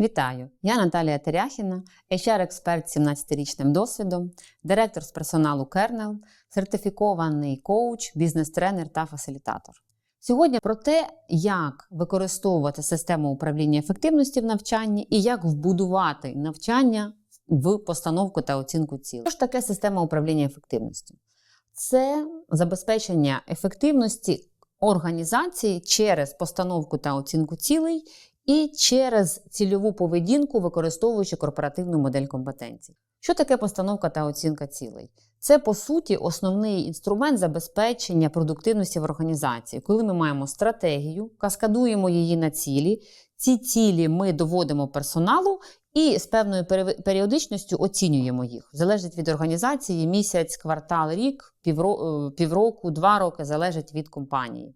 Вітаю! Я Наталія Теряхіна, HR-експерт з 17-річним досвідом, директор з персоналу Kernel, сертифікований коуч, бізнес-тренер та фасилітатор. Сьогодні про те, як використовувати систему управління ефективності в навчанні і як вбудувати навчання в постановку та оцінку цілей. Що ж таке система управління ефективністю? Це забезпечення ефективності організації через постановку та оцінку цілей і через цільову поведінку, використовуючи корпоративну модель компетенцій. Що таке постановка та оцінка цілей? Це по суті основний інструмент забезпечення продуктивності в організації, коли ми маємо стратегію, каскадуємо її на цілі. Ці цілі ми доводимо персоналу і з певною періодичністю оцінюємо їх. Залежить від організації місяць, квартал, рік, е, півроку, два роки залежить від компанії.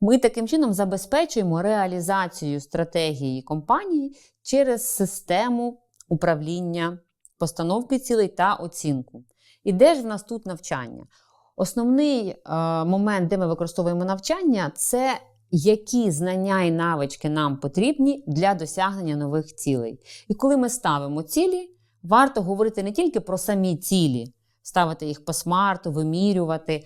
Ми таким чином забезпечуємо реалізацію стратегії компанії через систему управління постановки цілей та оцінку. І де ж в нас тут навчання? Основний е, момент, де ми використовуємо навчання, це які знання і навички нам потрібні для досягнення нових цілей. І коли ми ставимо цілі, варто говорити не тільки про самі цілі, ставити їх по смарту, вимірювати,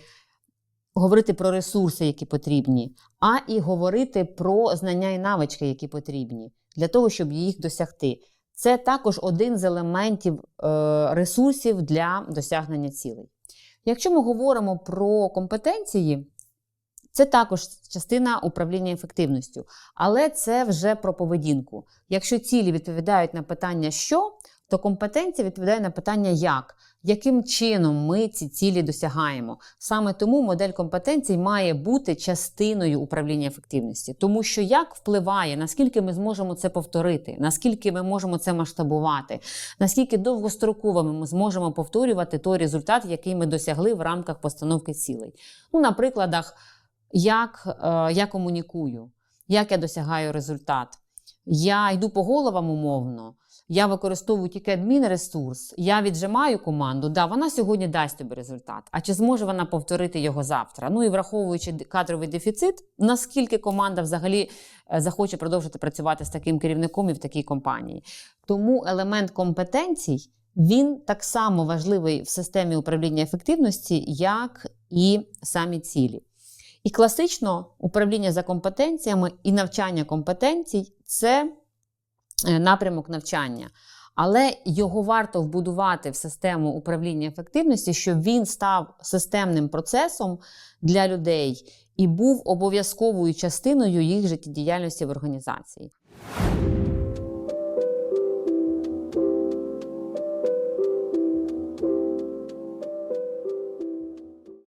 говорити про ресурси, які потрібні, а і говорити про знання і навички, які потрібні, для того, щоб їх досягти. Це також один з елементів е, ресурсів для досягнення цілей. Якщо ми говоримо про компетенції, це також частина управління ефективністю, але це вже про поведінку. Якщо цілі відповідають на питання що, то компетенція відповідає на питання як, яким чином ми ці цілі досягаємо. Саме тому модель компетенцій має бути частиною управління ефективності, тому що як впливає, наскільки ми зможемо це повторити, наскільки ми можемо це масштабувати, наскільки довгостроковими ми зможемо повторювати той результат, який ми досягли в рамках постановки цілей. Ну, на прикладах, як е, я комунікую, як я досягаю результат. Я йду по головам умовно, я використовую тільки адмінресурс, я віджимаю команду, да, вона сьогодні дасть тобі результат. А чи зможе вона повторити його завтра? Ну і враховуючи кадровий дефіцит, наскільки команда взагалі е, захоче продовжити працювати з таким керівником і в такій компанії. Тому елемент компетенцій він так само важливий в системі управління ефективності, як і самі цілі. І класично управління за компетенціями і навчання компетенцій це е, напрямок навчання. Але його варто вбудувати в систему управління ефективності, щоб він став системним процесом для людей і був обов'язковою частиною їх життєдіяльності в організації.